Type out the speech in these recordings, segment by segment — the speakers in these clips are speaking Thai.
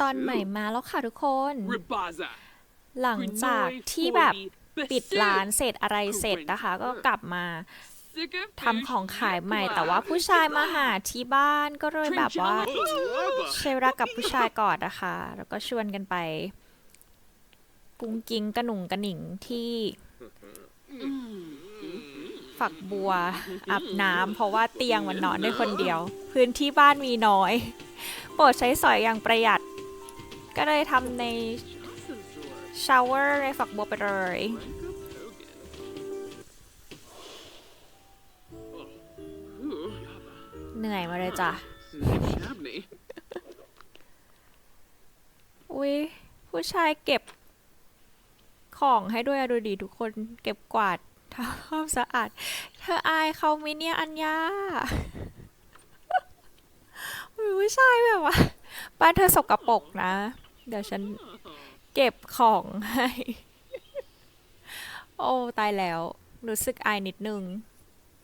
ตอนใหม่มาแล้วค่ะทุกคน Ribaza. หลังจากที่แบบปิดร้านเสร็จอะไรเสร็จนะคะ ก็กลับมาทำของขายใหม่แต่ว่าผู้ชายมาหาที่บ้านก็เลยแบบว่าใช้เวลากับผู้ชายก่อนนะคะ แล้วก็ชวนกันไปกุ้งกิ้งกระหนุ่งกระหนิงที่ฝักบัวอาบน้ำเพราะว่าเตียงมันนอนได้คนเดียว พื้นที่บ้านมีน้อย โปรดใช้สอยอย่างประหยัด ก็เลยทำในชาวเวอร์ในฝักบัวไปเลยเหนื่อยมาเลยจ้ะอุ้ยผู้ชายเก็บของให้ด้วยอะดูดิทุกคนเก็บกวาดทำความสะอาด เธออายเขามิเนี่ยอัญญาผู้ชายแบบว่าบ้านเธอสกปรกนะ เดี๋ยวฉันเก็บของให้ โอ้ตายแล้ว รู้สึกอายนิดนึง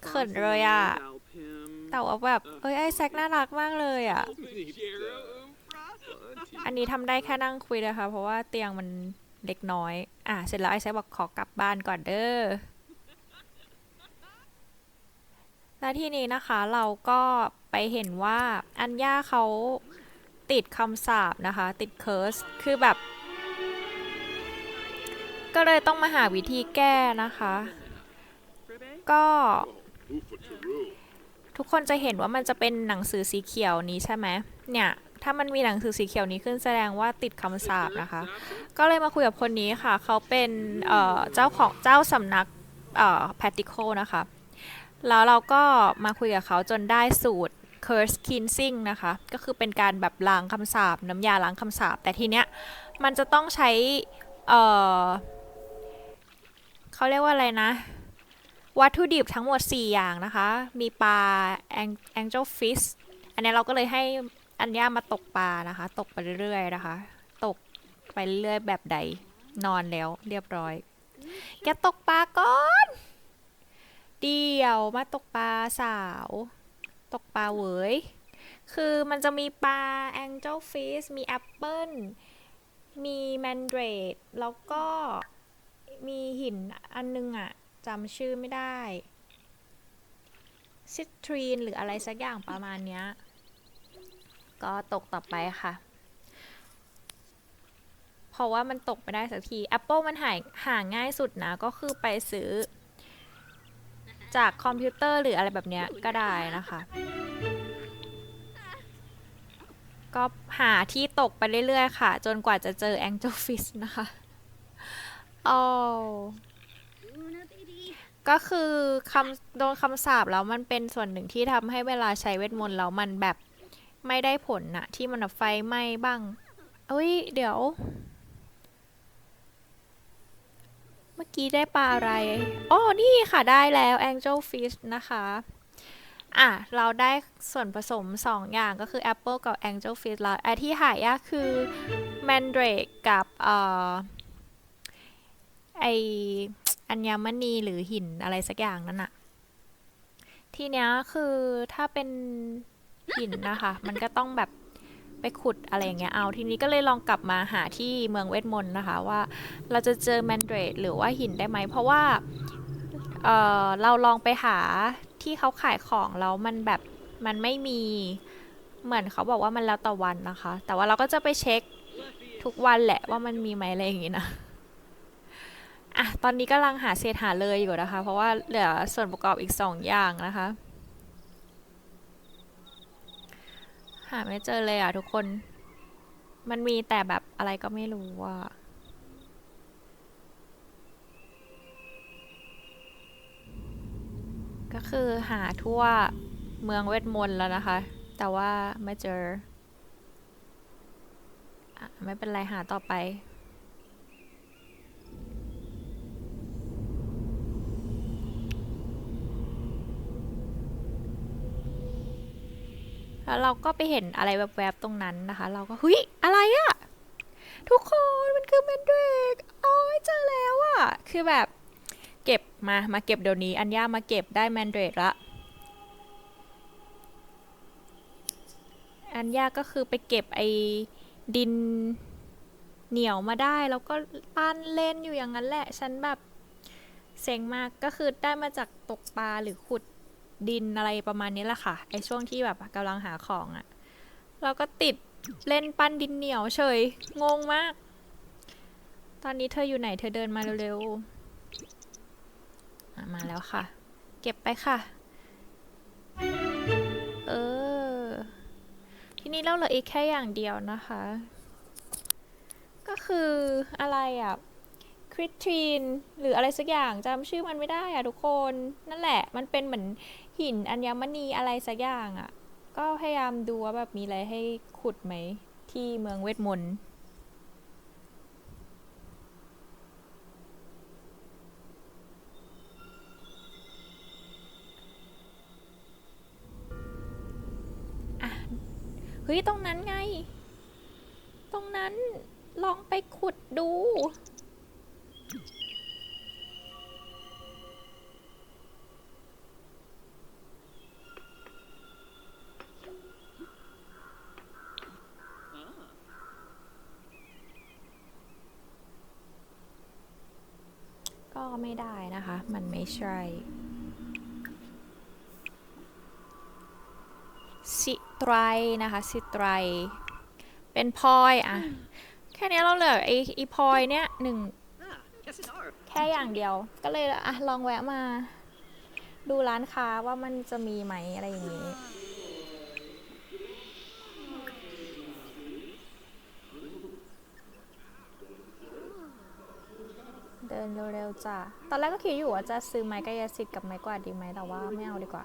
เขินเลยอะแต่ว่าแบบ เอ้ยไอแซกน่ารักมากเลยอะอันนี้ทำได้แค่นั่งคุยนะคะ เพราะว่าเตียงมันเล็กน้อย อะ เสร็จแล้วไอแซคบอกขอกลับบ้านก่อนเด้อและที่นี้นะคะเราก็ไปเห็นว่าอัญญาเขา ติดคำสาปนะคะ ติดเคิร์สคือแบบ ก็เลยต้องมาหาวิธีแก้นะคะ ก็ทุกคนจะเห็นว่ามันจะเป็นหนังสือสีเขียวนี้ใช่ไหมเนี่ย ถ้ามันมีหนังสือสีเขียวนี้ขึ้นแสดงว่าติดคำสาปนะคะ ก็เลยมาคุยกับคนนี้ค่ะ เขาเป็นเจ้าของเจ้าสำนักเอ่อ practical นะคะ แล้วเราก็มาคุยกับเขาจนได้สูตร curse cleansing นะคะ ก็คือเป็นการแบบล้างคำสาปน้ำยาล้างคำสาปแต่ทีเนี้ยมันจะต้องใช้เอ่อเขาเรียกว่าอะไรนะ วัตถุดิบทั้งหมด 4 อย่างนะคะ มีปลา angel fish อันนี้เราก็เลยให้อัญญามาตกปลานะคะ ตกไปเรื่อยๆนะคะ ตกไปเรื่อยๆแบบใดนอนแล้วเรียบร้อย แกตกปลาก่อน เดี๋ยวมาตกปลาสาว ตกปลาเหวยคือมันจะมีปลา angel fish มีแอปเปิลมีแมนเดรดแล้วก็มีหินอันนึงอะจำชื่อไม่ได้ซิตรีนหรืออะไรสักอย่างประมาณเนี้ย ก็ตกต่อไปค่ะ เพราะว่ามันตกไม่ได้สักที Apple มันหายหาง่ายสุดนะ ก็คือไปซื้อ จากคอมพิวเตอร์หรืออะไรแบบเนี้ยก็ได้นะคะ ก็หาที่ตกไปเรื่อยๆค่ะ จนกว่าจะเจอ Angel Fish นะคะโอ้ก็คือคำโดนคำสาปแล้วมันเป็นส่วนหนึ่งที่ทำให้เวลาใช้เวทมนต์แล้วมันแบบไม่ได้ผลนะที่มันไฟไหม้บ้างเอ้ย เดี๋ยว เมื่อกี้ได้ปลาอะไร อ๋อ นี่ค่ะได้แล้ว Angel Fish นะคะ อะ เราได้ส่วนผสม 2 อย่างก็คือ Apple กับ Angel Fish แล้วไอที่หายากคือ Mandrake กับเอ่อไออัญมณีหรือหินอะไรสักอย่างนั่นอะทีเนี้ยคือถ้าเป็นหินนะคะ มันก็ต้องแบบ ไปขุดอะไรอย่างเงี้ยเอา ทีนี้ก็เลยลองกลับมาหาที่เมืองเวทมนต์นะคะว่า เราจะเจอแมนเดรดหรือว่าหินได้ไหม เพราะว่าเเราลองไปหาที่เขาขายของแล้วมันแบบมันไม่มีเหมือนเขาบอกว่ามันแล้วต่อวันนะคะ แต่ว่าเราก็จะไปเช็คทุกวันแหละว่ามันมีไหมอะไรอย่างงี้นะอะตอนนี้กำลังหาเศษหาเลยอยู่นะคะ เพราะว่าเหลือส่วนประกอบอีกสองอย่างนะคะ หาไม่เจอเลยอะทุกคน มันมีแต่แบบอะไรก็ไม่รู้ว่าก็คือหาทั่วเมืองเวทมนต์แล้วนะคะ แต่ว่าไม่เจออะไม่เป็นไรหาต่อไป แล้วเราก็ไปเห็นอะไรแวบๆตรงนั้นนะคะ เราก็เฮ้ยอะไรอะทุกคนมันคือแมนเดรกโอ้ยเจอแล้วอะคือแบบเก็บมามาเก็บเดี๋ยวนี้ อัญญามาเก็บได้แมนเดรกละอัญญาก็คือไปเก็บไอ้ดินเหนียวมาได้ แล้วก็ปั้นเล่นอยู่อย่างนั้นแหละ ฉันแบบเซ็งมากก็คือได้มาจากตกปลาหรือขุด ดินอะไรประมาณนี้แหละค่ะไอช่วงที่แบบกำลังหาของอะ่ะเราก็ติดเล่นปั้นดินเหนียวเฉยงงมาก ตอนนี้เธออยู่ไหนเธอเดินมาเร็วๆมาแล้วค่ะ เก็บไปค่ะ เออ ทีนี้เราเหลืออีกแค่อย่างเดียวนะคะ ก็คืออะไรอะ คริสตีนหรืออะไรสักอย่างจำชื่อมันไม่ได้อะทุกคนนั่นแหละ มันเป็นเหมือนหินอัญมณีอะไรสักอย่างอะก็พยายามดูว่าแบบมีอะไรให้ขุดไหม ที่เมืองเวทมนต์เฮ้ย ตรงนั้นไง ตรงนั้นลองไปขุดดู ไม่ได้นะคะ มันไม่ใช่ สิไตรนะคะ สิไตร เป็นพลอยอะแค่นี้เราเหลือไอ้ไอพลอยเนี้ยหนึ่งแค่อย่างเดียว ก็เลยอะลองแวะมา ดูร้านค้าว่ามันจะมีไหมอะไรอย่างนี้ เดินเร็วๆจ้ะ ตอนแรกก็คิดอยู่ว่าจะซื้อไม้กายสิทธิ์กับไม้กวาดดีไหมแต่ว่าไม่เอาดีกว่า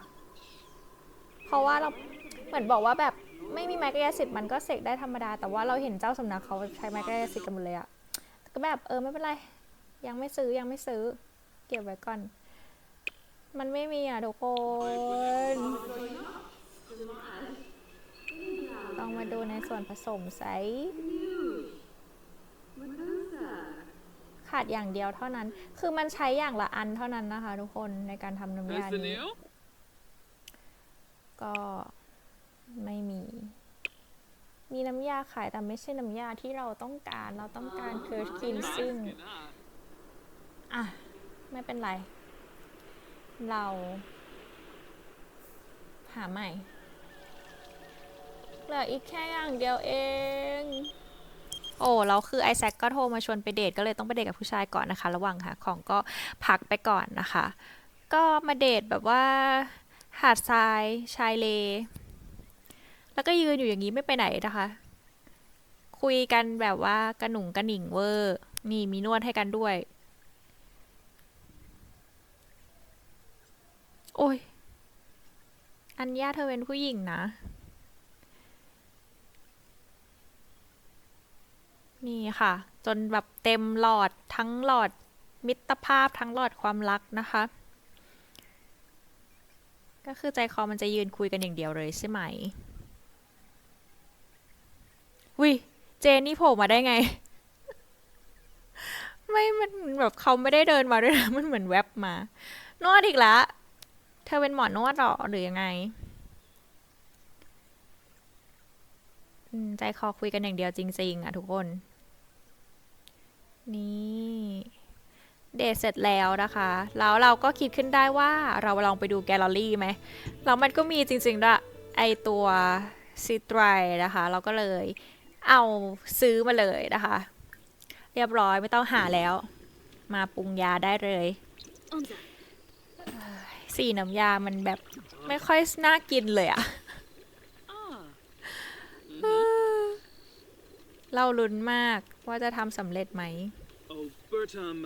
เพราะว่าเราเหมือนบอกว่าแบบไม่มีไม้กายสิทธิ์มันก็เสกได้ธรรมดา แต่ว่าเราเห็นเจ้าสำนักเขาใช้ไม้กายสิทธิ์กันหมดเลยอะก็แบบเออไม่เป็นไร ยังไม่ซื้อยังไม่ซื้อ เก็บไว้ก่อน มันไม่มีอะทุกคนต้องมาดูในส่วนผสมไซาดอย่างเดียวเท่านั้น คือมันใช้อย่างละอันเท่านั้นนะคะ ทุกคนในการทำน้ำยา Is the นี้ new? ก็ไม่มี มีน้ำยาขายแต่ไม่ใช่น้ำยาที่เราต้องการ เราต้องการเคิร์ชกินซึ่ง อะ ไม่เป็นไร เรา หาใหม่เหลืออีกแค่อย่างเดียวเอง โอ้เราคือไอแซคก็โทรมาชวนไปเดทก็เลยต้องไปเดทกับผู้ชายก่อนนะคะ ระหว่างหาของก็พักไปก่อนนะคะ ก็มาเดทแบบว่า หาดทรายชายเลแล้วก็ยืนอยู่อย่างนี้ไม่ไปไหนนะคะ คุยกันแบบว่ากระหนุ่งกระหนิ่งเวอร์นี่มีนวดให้กันด้วย โอ้ย อัญญาเธอเป็นผู้หญิงนะ นี่ค่ะ จนแบบเต็มหลอดทั้งหลอดมิตรภาพทั้งหลอดความรักนะคะ ก็คือใจคอมันจะยืนคุยกันอย่างเดียวเลยใช่ไหมวิเจนนี่โผล่มาได้ไง ไม่มันแบบเขาไม่ได้เดินมาด้วยนะมันเหมือนแวบมา นวดอีกแล้วเธอเป็นหมอนวดหรอหรือยังไงใจคอคุยกันอย่างเดียวจริง ๆ อะทุกคน นี่เดทเสร็จแล้วนะคะ แล้วเราก็คิดขึ้นได้ว่าเราลองไปดูแกลเลอรี่ไหมแล้วมันก็มีจริงๆด้วยไอตัวซิตรายนะคะ เราก็เลยเอาซื้อมาเลยนะคะ เรียบร้อยไม่ต้องหาแล้ว มาปรุงยาได้เลย On that. สีน้ำยามันแบบไม่ค่อยน่ากินเลยอะ Ah. เราลุ้นมากว่าจะทำสำเร็จไหม Oh, Bertum.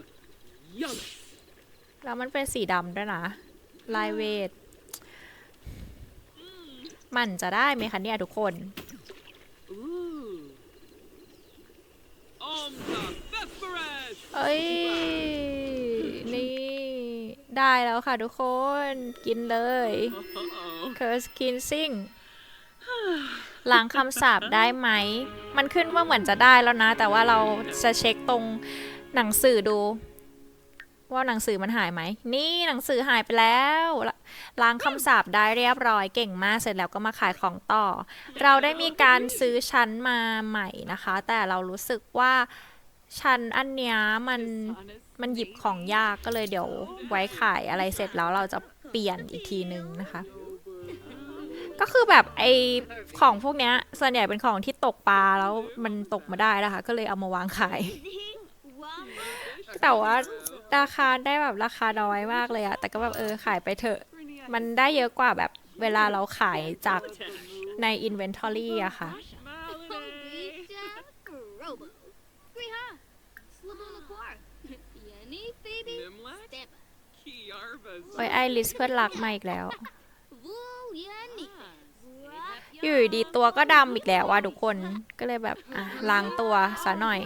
Young. แล้วมันเป็นสีดำด้วยนะ ลายเวท มันจะได้ไหมคะเนี่ยทุกคน Ooh. On the Bethphoresh. เอ้ย นี่ ได้แล้วค่ะทุกคน กินเลย Oh. Curse Cleansing ล้างคำสาปได้ไหม มันขึ้นว่าเหมือนจะได้แล้วนะ แต่ว่าเราจะเช็คตรงหนังสือดู ว่าหนังสือมันหายไหม นี่หนังสือหายไปแล้ว ล้างคำสาปได้เรียบร้อยเก่งมากเสร็จแล้วก็มาขายของต่อ เราได้มีการซื้อชั้นมาใหม่นะคะ แต่เรารู้สึกว่าชั้นอันเนี้ยมันมันหยิบของยากก็เลยเดี๋ยวไว้ขายอะไรเสร็จแล้วเราจะเปลี่ยนอีกทีนึงนะคะ ก็คือแบบไอของพวกเนี้ยส่วนใหญ่เป็นของที่ตกปลาแล้วมันตกมาได้นะคะ ก็เลยเอามาวางขาย แต่ว่าราคาได้แบบราคาน้อยมากเลยอะแต่ก็แบบเออขายไปเถอะ มันได้เยอะกว่าแบบเวลาเราขายจากใน inventory อะค่ะ Alicia Grobo. Griha. Slibble Laquar. Yenny Baby. Nimlac? Stampa. Kiarvas. โอ้ยไอริสเพื่อนรักมาอีกแล้ว อยู่ดีตัวก็ดำอีกแล้วว่ะทุกคนก็เลยแบบอะล้างตัวซะหน่อย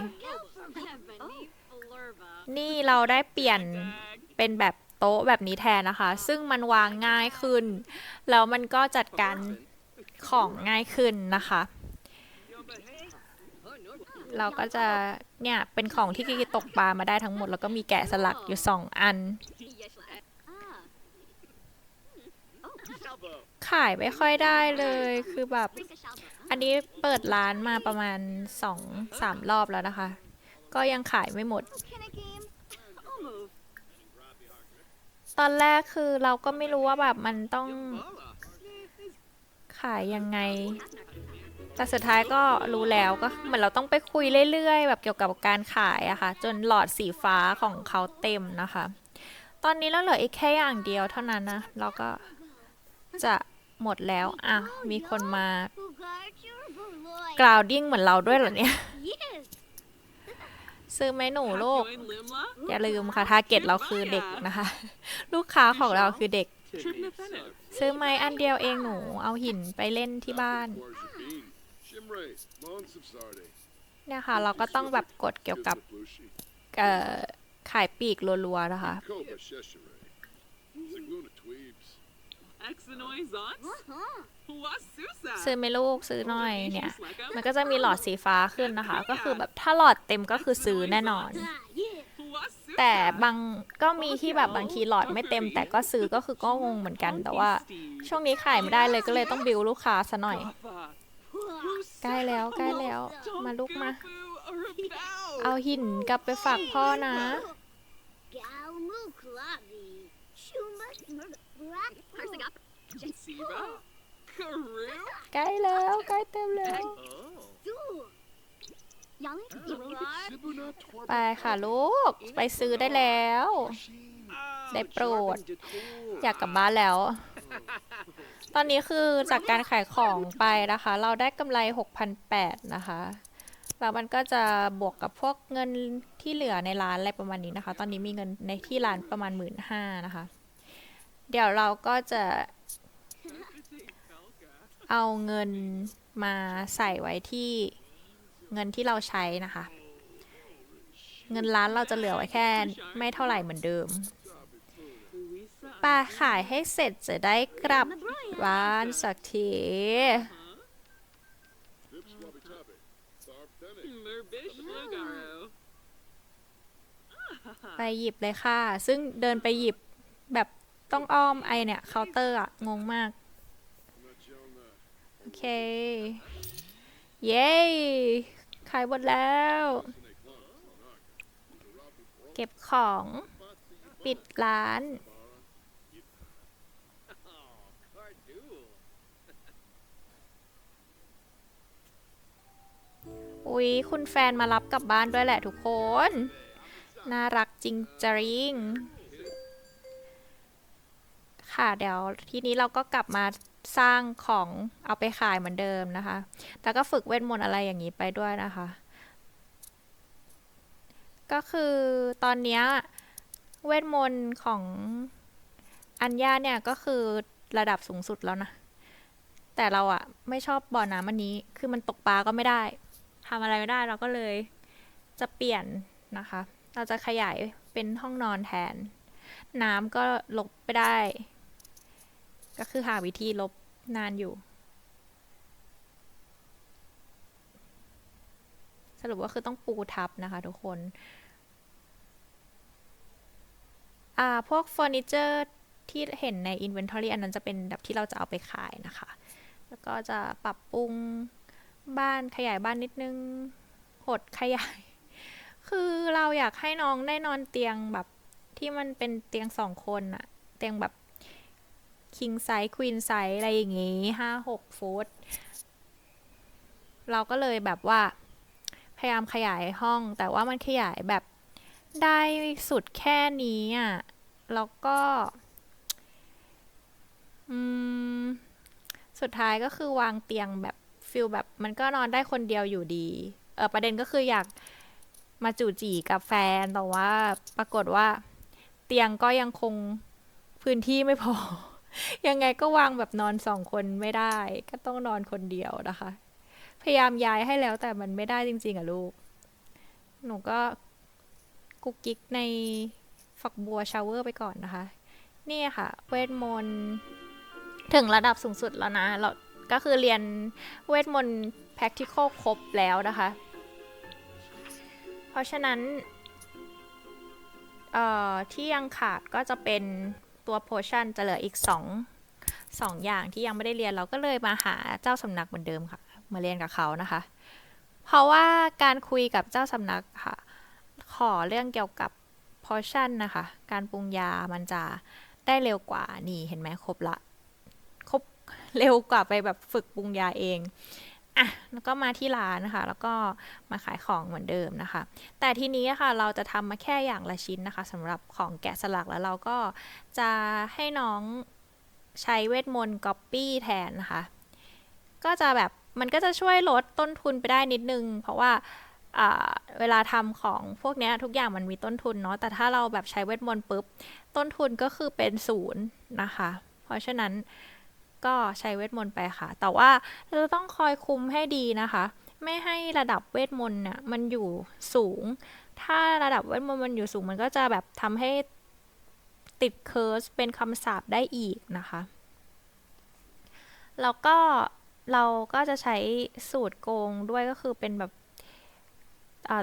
นี่เราได้เปลี่ยนเป็นแบบโต๊ะแบบนี้แทนนะคะ ซึ่งมันวางง่ายขึ้น แล้วมันก็จัดการของง่ายขึ้นนะคะ เราก็จะเนี่ยเป็นของที่กีตกปลามาได้ทั้งหมด แล้วก็มีแกะสลักอยู่สองอัน ขายไม่ค่อยได้เลยคือแบบ อันนี้เปิดร้านมาประมาณสองสามรอบแล้วนะคะ ก็ยังขายไม่หมด ตอนแรกคือเราก็ไม่รู้ว่าแบบมันต้อง ขายยังไง แต่สุดท้ายก็รู้แล้วก็เหมือนเราต้องไปคุยเรื่อยๆ แบบเกี่ยวกับการขายอะค่ะ จนหลอดสีฟ้าของเขาเต็มนะคะ ตอนนี้เราเหลืออีกแค่อย่างเดียวเท่านั้นนะ เราก็ จะหมดแล้ว อะ มีคนมา Who got your boy? กราวดิ้งเหมือนเราด้วยเหรอเนี่ย Yes. ซื้อไหมหนูลูก Join Limla? อย่าลืมค่ะทาร์เก็ตเราคือเด็กนะคะ ลูกค้าของเราคือเด็ก Tripnafenev. ซื้อไม้อันเดียวเองหนู เอาหินไปเล่นที่บ้าน Shimray, Mons of Sarde. เนี่ยค่ะ เราก็ต้องแบบกดเกี่ยวกับ Ziplushi, เอ่อขายปีกรัวๆนะคะ ซื้อไหมลูกซื้อหน่อยเนี่ย มันก็จะมีหลอดสีฟ้าขึ้นนะคะ ก็คือแบบถ้าหลอดเต็มก็คือซื้อแน่นอน Ah, yeah. Wasusa. แต่บางก็มีที่แบบบางทีหลอดไม่เต็ม แต่ก็ซื้อก็คือก็งงเหมือนกันแต่ว่า ช่วงนี้ขายไม่ได้เลยก็เลยต้องบิวลูกค้าซะหน่อยใกล้แล้วใกล้แล้วมาลูกมา เอาหินกลับไปฝากพ่อนะ ใกล้แล้วใกล้เต็มแล้ว Du. Yali. Yali. Sibuna ไป Twarba. ค่ะลูก ไปซื้อได้แล้ว ได้โปรด อยากกลับบ้านแล้ว ตอนนี้คือจากการขายของไปนะคะ เราได้กำไร 6,800 นะคะ แล้วมันก็จะบวกกับพวกเงินที่เหลือในร้านอะไรประมาณนี้นะคะ ตอนนี้มีเงินในที่ร้านประมาณ 1 5ื่นนะคะ เดี๋ยวเราก็จะเอาเงินมาใส่ไว้ที่เงินที่เราใช้นะคะ เงินร้านเราจะเหลือไว้แค่ไม่เท่าไหร่เหมือนเดิมปลาขายให้เสร็จจะได้กลับบ้านสักทีไปหยิบเลยค่ะ ซึ่งเดินไปหยิบแบบ ต้องอ้อมไอเนี่ยเคาน์เตอร์อะงงมาก โอเค เย้ขายหมดแล้ว เก็บของ ปิดร้าน อุ๊ย คุณแฟนมารับกลับบ้านด้วยแหละทุกคน น่ารักจริงจริง ค่ะ เดี๋ยวทีนี้เราก็กลับมาสร้างของเอาไปขายเหมือนเดิมนะคะ แต่ก็ฝึกเวทมนต์อะไรอย่างนี้ไปด้วยนะคะ ก็คือตอนนี้เวทมนต์ของอัญญาเนี่ยก็คือระดับสูงสุดแล้วนะ แต่เราอะไม่ชอบบ่อน้ำอันนี้ คือมันตกปลาก็ไม่ได้ทำอะไรไม่ได้เราก็เลยจะเปลี่ยนนะคะ เราจะขยายเป็นห้องนอนแทน น้ำก็ลบไปได้ ก็คือหาวิธีลบนานอยู่ สรุปว่าคือต้องปูทับนะคะทุกคนอ่าพวกเฟอร์นิเจอร์ที่เห็นใน Inventory อันนั้นจะเป็นแบบที่เราจะเอาไปขายนะคะ แล้วก็จะปรับปรุงบ้านขยายบ้านนิดนึงหดขยาย คือเราอยากให้น้องได้นอนเตียงแบบที่มันเป็นเตียงสองคนอะเตียงแบบ king size queen size อะไรอย่างงี้ห้าหกฟุต เราก็เลยแบบว่า พยายามขยายห้อง แต่ว่ามันขยายแบบได้สุดแค่นี้อะ แล้วก็ อืม สุดท้ายก็คือวางเตียงแบบฟิลแบบมันก็นอนได้คนเดียวอยู่ดี เออประเด็นก็คืออยากมาจู่จีกับแฟน แต่ว่าปรากฏว่า เตียงก็ยังคงพื้นที่ไม่พอ ยังไงก็วางแบบนอนสองคนไม่ได้ ก็ต้องนอนคนเดียวนะคะ พยายามย้ายให้แล้วแต่มันไม่ได้จริง ๆอะลูก หนูก็กุกกิ๊กในฝักบัวชาวเวอร์ไปก่อนนะคะ นี่ค่ะ เวทมนต์ถึงระดับสูงสุดแล้วนะเราก็คือเรียนเวทมนต์ practical ครบแล้วนะคะ เพราะฉะนั้น เอ่อ ที่ยังขาดก็จะเป็น ตัว potion จะเหลืออีก2 2อย่างที่ยังไม่ได้เรียนเราก็เลยมาหาเจ้าสำนักเหมือนเดิมค่ะ มาเรียนกับเขานะคะ เพราะว่าการคุยกับเจ้าสำนักค่ะ ขอเรื่องเกี่ยวกับ potion นะคะ การปรุงยามันจะได้เร็วกว่านี่เห็นไหมครบละ ครบเร็วกว่าไปแบบฝึกปรุงยาเอง อะแล้วก็มาที่ร้านนะคะ แล้วก็มาขายของเหมือนเดิมนะคะ แต่ทีนี้ค่ะเราจะทำมาแค่อย่างละชิ้นนะคะสำหรับของแกะสลักแล้วเราก็จะให้น้องใช้เวทมนต์ก๊อปปี้แทนนะคะ ก็จะแบบมันก็จะช่วยลดต้นทุนไปได้นิดนึง เพราะว่าเวลาทำของพวกนี้ทุกอย่างมันมีต้นทุนเนาะแต่ถ้าเราแบบใช้เวทมนต์ปุ๊บ ต้นทุนก็คือเป็นศูนย์นะคะ เพราะฉะนั้น ก็ใช้เวทมนต์ไปค่ะ แต่ว่าเราต้องคอยคุมให้ดีนะคะ ไม่ให้ระดับเวทมนต์เนี่ยมันอยู่สูง ถ้าระดับเวทมนต์มันอยู่สูงมันก็จะแบบทำให้ติดเคิร์สเป็นคำสาปได้อีกนะคะ แล้วก็เราก็จะใช้สูตรโกงด้วยก็คือเป็นแบบ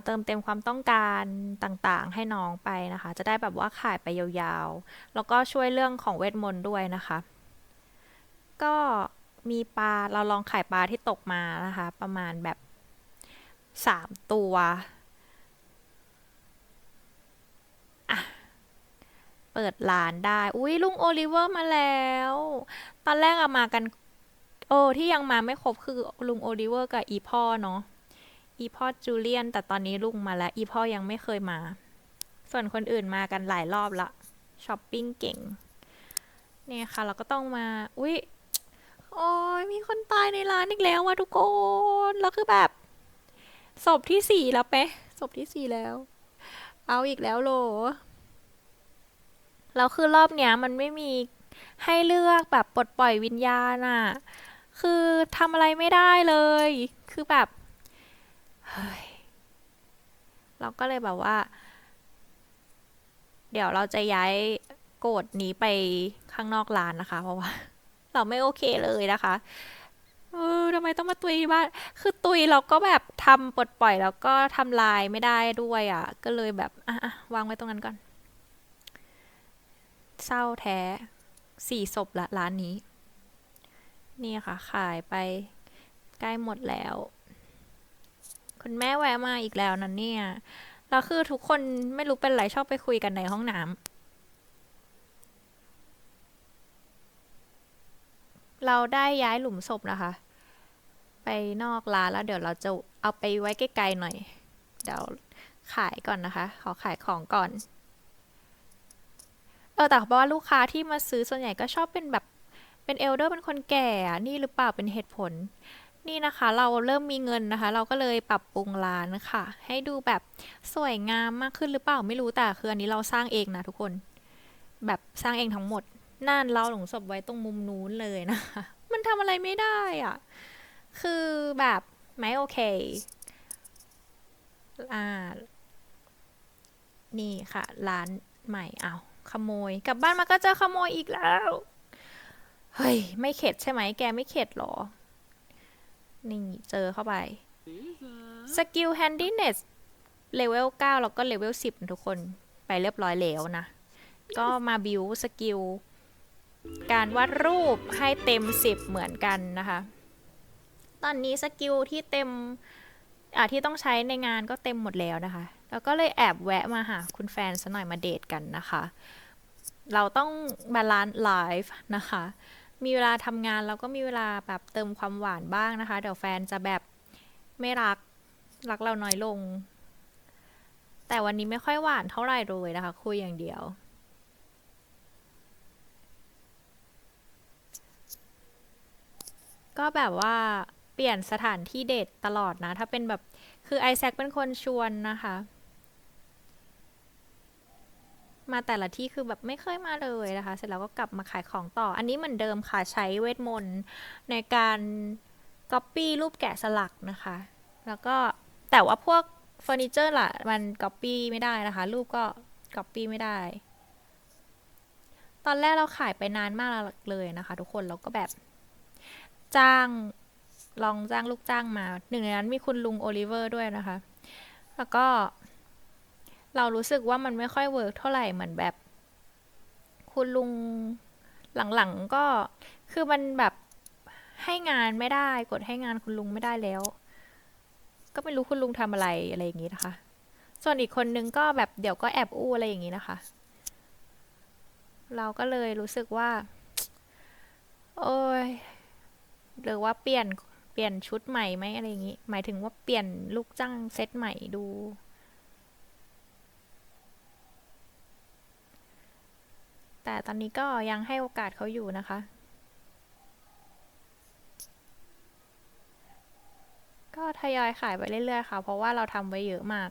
เติมเต็มความต้องการต่างๆ ให้น้องไปนะคะ จะได้แบบว่าขายไปยาวๆ แล้วก็ช่วยเรื่องของเวทมนต์ด้วยนะคะ ก็มีปลาเราลองขายปลาที่ตกมานะคะ ประมาณแบบสามตัวเปิดร้านได้ อุ้ยลุงโอลิเวอร์มาแล้ว ตอนแรกอะมากัน โอ้ที่ยังมาไม่ครบคือลุงโอลิเวอร์กับอีพ่อเนาะ อีพ่อจูเลียน แต่ตอนนี้ลุงมาแล้ว อีพ่อยังไม่เคยมา ส่วนคนอื่นมากันหลายรอบละช้อปปิ้งเก่ง เนี่ยค่ะ เราก็ต้องมา อุ้ย โอ้ยมีคนตายในร้านอีกแล้วว่ะทุกคน แล้วคือแบบศพที่สี่แล้วเป๊ะศพที่สี่แล้ว เอาอีกแล้วโหลแล้วคือรอบเนี้ยมันไม่มีให้เลือกแบบปลดปล่อยวิญญาณอะคือทำอะไรไม่ได้เลย คือแบบ เฮ้ย เราก็เลยแบบว่า เดี๋ยวเราจะย้ายโกดนี้ไปข้างนอกร้านนะคะ เพราะว่า เราไม่โอเคเลยนะคะเออทำไมต้องมาตุยบ้านคือตุยเราก็แบบทำปลดปล่อยแล้วก็ทำลายไม่ได้ด้วยอะ่ะ ก็เลยแบบอะอะวางไว้ตรงนั้นก่อน เศร้าแท้สี่ศพละร้านนี้ นี่ค่ะ ขายไปใกล้หมดแล้ว คุณแม่แวะมาอีกแล้วนั่นเนี่ยแล้วคือทุกคนไม่รู้เป็นไรชอบไปคุยกันในห้องน้ำ เราได้ย้ายหลุมศพนะคะ ไปนอกร้านแล้วเดี๋ยวเราจะเอาไปไว้ใกล้ๆหน่อย เดี๋ยวขายก่อนนะคะ ขอขายของก่อน เออแต่เพราะว่าลูกค้าที่มาซื้อส่วนใหญ่ก็ชอบเป็นแบบเป็นเอลเดอร์เป็นคนแก่นี่หรือเปล่าเป็นเหตุผล นี่นะคะเราเริ่มมีเงินนะคะ เราก็เลยปรับปรุงร้านค่ะ ให้ดูแบบสวยงามมากขึ้นหรือเปล่าไม่รู้แต่คืออันนี้เราสร้างเองนะทุกคน แบบสร้างเองทั้งหมด นั่นเราหลงศพไว้ตรงมุมนู้นเลยนะคะมันทำอะไรไม่ได้อะคือแบบไม่โอเค อ่า นี่ค่ะ ร้านใหม่เอาขโมย กลับบ้านมาก็เจอขโมยอีกแล้ว เฮ้ย ไม่เข็ดใช่ไหม แกไม่เข็ดหรอ นี่ เจอเข้าไป สกิล handiness เลเวล 9 แล้วก็เลเวล 10 ทุกคนไปเรียบร้อยแล้วนะ ก็มาบิวสกิล การวาดรูปให้เต็ม 10 เหมือนกันนะคะ ตอนนี้สกิลที่เต็มอ่าที่ต้องใช้ในงานก็เต็มหมดแล้วนะคะ แล้วก็เลยแอบแวะมาหาคุณแฟนซะหน่อยมาเดทกันนะคะ เราต้องบาลานซ์ไลฟ์นะคะ มีเวลาทำงานแล้วก็มีเวลาแบบเติมความหวานบ้างนะคะ เดี๋ยวแฟนจะแบบไม่รักรักเราน้อยลง แต่วันนี้ไม่ค่อยหวานเท่าไหร่เลยนะคะ คุยอย่างเดียว ก็แบบว่าเปลี่ยนสถานที่เดทตลอดนะ ถ้าเป็นแบบคือไอแซคเป็นคนชวนนะคะ มาแต่ละที่คือแบบไม่เคยมาเลยนะคะ เสร็จแล้วก็กลับมาขายของต่อ อันนี้เหมือนเดิมค่ะ ใช้เวทมนต์ในการก๊อปปี้รูปแกะสลักนะคะ แล้วก็แต่ว่าพวกเฟอร์นิเจอร์ล่ะ มันก๊อปปี้ไม่ได้นะคะ รูปก็ก๊อปปี้ไม่ได้ ตอนแรกเราขายไปนานมากเลยนะคะ ทุกคนเราก็แบบ จ้าง ลองจ้างลูกจ้างมา หนึ่งในนั้นมีคุณลุงโอลิเวอร์ด้วยนะคะ แล้วก็ เรารู้สึกว่ามันไม่ค่อยเวิร์กเท่าไหร่เหมือนแบบ คุณลุงหลังๆก็คือมันแบบให้งานไม่ได้กดให้งานคุณลุงไม่ได้แล้ว ก็ไม่รู้คุณลุงทำอะไรอะไรอย่างนี้นะคะ ส่วนอีกคนนึงก็แบบเดี๋ยวก็แอบอู้อะไรอย่างนี้นะคะ เราก็เลยรู้สึกว่า โอ้ย หรือว่าเปลี่ยนเปลี่ยนชุดใหม่ไหมอะไรอย่างนี้ หมายถึงว่าเปลี่ยนลูกจ้างเซตใหม่ดู แต่ตอนนี้ก็ยังให้โอกาสเขาอยู่นะคะ ก็ทยอยขายไปเรื่อยๆค่ะ เพราะว่าเราทำไว้เยอะมาก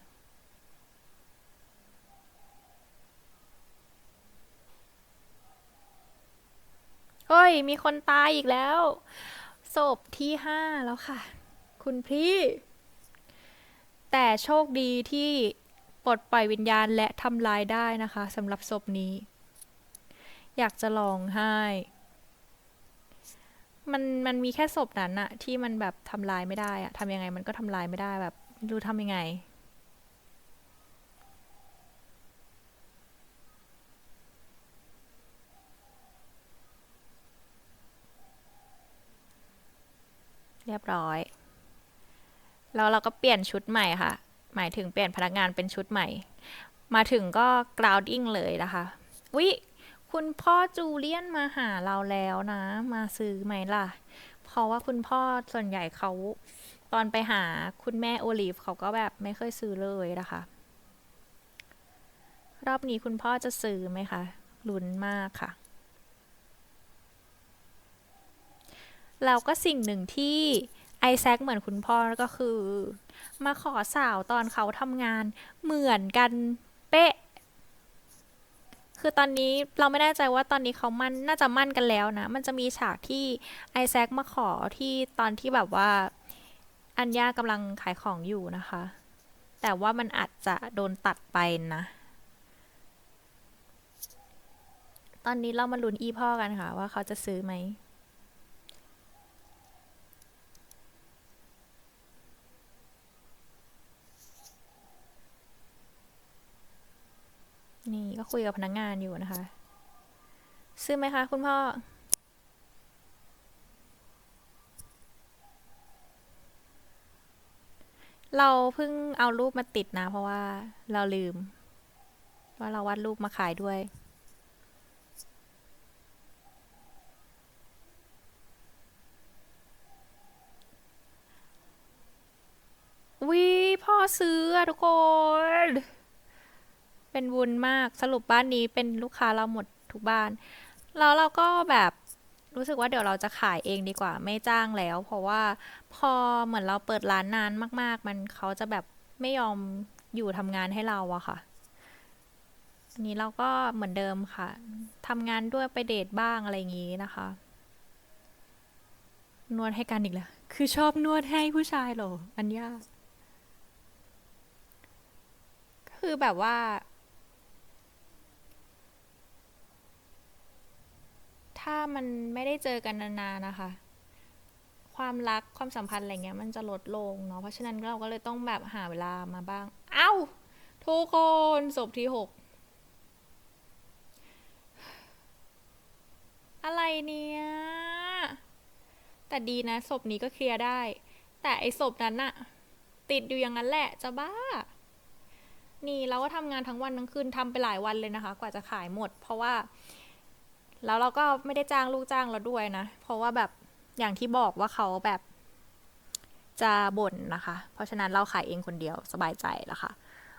เฮ้ย มีคนตายอีกแล้ว ศพที่ห้าแล้วค่ะ คุณพี่ แต่โชคดีที่ปลดปล่อยวิญญาณและทำลายได้นะคะสำหรับศพนี้ อยากจะลองให้ มันมันมีแค่ศพนั้นอะที่มันแบบทำลายไม่ได้อะทำยังไงมันก็ทำลายไม่ได้แบบดูทำยังไง รียบร้อย แล้วเราก็เปลี่ยนชุดใหม่ค่ะ หมายถึงเปลี่ยนพนักงานเป็นชุดใหม่ มาถึงก็ grounding เลยนะคะวิคุณพ่อจูเลียนมาหาเราแล้วนะ มาซื้อไหมล่ะ เพราะว่าคุณพ่อส่วนใหญ่เขาตอนไปหาคุณแม่โอลิฟเขาก็แบบไม่เคยซื้อเลยนะคะ รอบนี้คุณพ่อจะซื้อไหมคะลุ้นมากค่ะ แล้วก็สิ่งหนึ่งที่ไอแซคเหมือนคุณพ่อก็คือ มาขอสาวตอนเขาทำงานเหมือนกันเป๊ะ คือตอนนี้เราไม่แน่ใจว่าตอนนี้เขามั่นน่าจะมั่นกันแล้วนะ มันจะมีฉากที่ไอแซคมาขอที่ตอนที่แบบว่า อัญญากำลังขายของอยู่นะคะ แต่ว่ามันอาจจะโดนตัดไปนะ ตอนนี้เรามาลุ้นอีพ่อกันค่ะ ว่าเขาจะซื้อไหม นี่ก็คุยกับพนักงานอยู่นะคะ ซื้อไหมคะคุณพ่อ เราเพิ่งเอารูปมาติดนะ เพราะว่าเราลืม ว่าเราวาดรูปมาขายด้วย วิพ่อซื้อทุกคน เป็นบุญมากสรุปบ้านนี้เป็นลูกค้าเราหมดทุกบ้าน แล้วเราก็แบบรู้สึกว่าเดี๋ยวเราจะขายเองดีกว่าไม่จ้างแล้ว เพราะว่าพอเหมือนเราเปิดร้านนานมาก ๆ มันเขาจะแบบไม่ยอมอยู่ทำงานให้เราอะค่ะอันนี้เราก็เหมือนเดิมค่ะทำงานด้วยไปเดทบ้างอะไรอย่างนี้นะคะ นวดให้กันอีกแล้ว คือชอบนวดให้ผู้ชายเหรอ อันยาก คือแบบว่า ถ้ามันไม่ได้เจอกันนานๆนะคะ ความรักความสัมพันธ์อะไรเงี้ยมันจะลดลงเนาะเพราะฉะนั้นเราก็เลยต้องแบบหาเวลามาบ้าง เอ้า ทุกคนศพที่หกอะไรเนี่ย แต่ดีนะศพนี้ก็เคลียร์ได้ แต่ไอ้ศพนั้นน่ะติดอยู่อย่างนั้นแหละจะบ้า นี่เราก็ทำงานทั้งวันทั้งคืนทำไปหลายวันเลยนะคะ กว่าจะขายหมด เพราะว่า แล้วเราก็ไม่ได้จ้างลูกจ้างเราด้วยนะ เพราะว่าแบบอย่างที่บอกว่าเขาแบบจะบ่นนะคะ เพราะฉะนั้นเราขายเองคนเดียวสบายใจแล้วค่ะ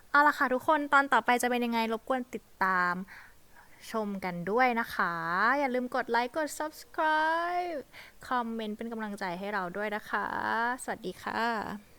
เอาละค่ะทุกคนตอนต่อไปจะเป็นยังไงรบกวนติดตามชมกันด้วยนะคะ อย่าลืมกดไลค์ กด subscribe คอมเมนต์เป็นกำลังใจให้เราด้วยนะคะ สวัสดีค่ะ